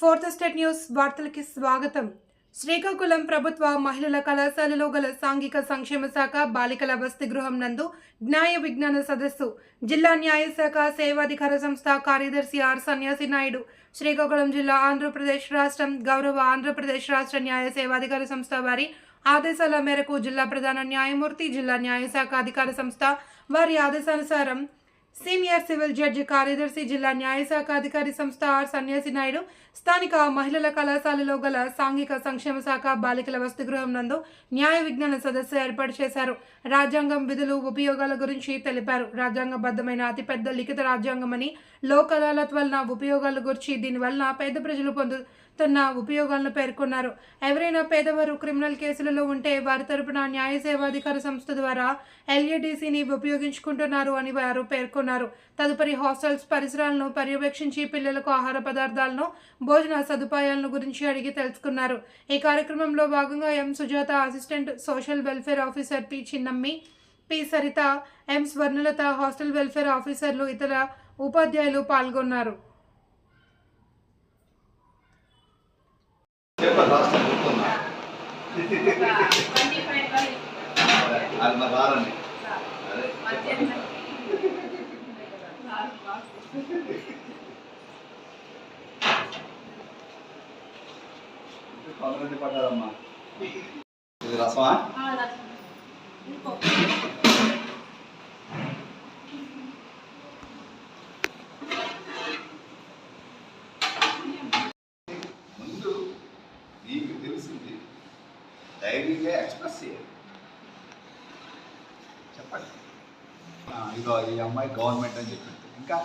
Fourth state news వార్తలకి స్వాగతం. శ్రీకాకుళం ప్రభుత్వ మహిళల కళాశాలలో గల సాంఘిక సంక్షేమ శాఖ బాలికల వసతి గృహం నందు న్యాయ విజ్ఞాన సదస్సు. జిల్లా న్యాయశాఖ సేవాధికార సంస్థ కార్యదర్శి ఆర్ సన్యాసి నాయుడు. శ్రీకాకుళం జిల్లా ఆంధ్రప్రదేశ్ రాష్ట్రం గౌరవ ఆంధ్రప్రదేశ్ రాష్ట్ర న్యాయ సేవాధికార సంస్థ వారి ఆదేశాల మేరకు జిల్లా ప్రధాన న్యాయమూర్తి జిల్లా న్యాయశాఖ అధికార సంస్థ వారి ఆదేశానుసారం సీనియర్ సివిల్ జడ్జి కార్యదర్శి జిల్లా న్యాయశాఖ అధికారి సంస్థ ఆర్ సన్యాసి నాయుడు స్థానిక మహిళల కళాశాలలో గల సాంఘిక సంక్షేమ శాఖ బాలికల వసతి గృహం నందు న్యాయ విజ్ఞాన సదస్సు ఏర్పాటు చేశారు. రాజ్యాంగం విధులు ఉపయోగాల గురించి తెలిపారు. రాజ్యాంగబద్ధమైన అతిపెద్ద లిఖిత రాజ్యాంగమని లోక్ అదాలత్ వలన ఉపయోగాల గురించి దీనివలన పేద ప్రజలు పొందుతున్న ఉపయోగాలను పేర్కొన్నారు. ఎవరైనా పేదవారు క్రిమినల్ కేసులలో ఉంటే వారి తరపున న్యాయ సేవాధికార సంస్థ ద్వారా ఎల్ఏడిసిని ఉపయోగించుకుంటున్నారు అని వారు పేర్కొన్నారు. తదుపరి హాస్టల్స్ పరిసరాలను పర్యవేక్షించి పిల్లలకు ఆహార పదార్థాలను భోజన సదుపాయాలను గురించి అడిగి తెలుసుకున్నారు. ఈ కార్యక్రమంలో భాగంగా M. Sujatha assistant social welfare officer P. Chinnammi P. Saritha M. Swarnalatha hostel welfare ఆఫీసర్లు ఇతర ఉపాధ్యాయులు పాల్గొన్నారు. అది మరి రారండి. అదే. కొంతమంది పడ్డారమ్మా? ఇది రసమా? ముందు నీకు తెలిసింది ధైర్యంగా ఎక్స్ప్రెస్ చేయాలి. చెప్పండి. ఆ, ఇదో ఈ అమ్మాయి గవర్నమెంట్ అని చెప్పింది ఇంకా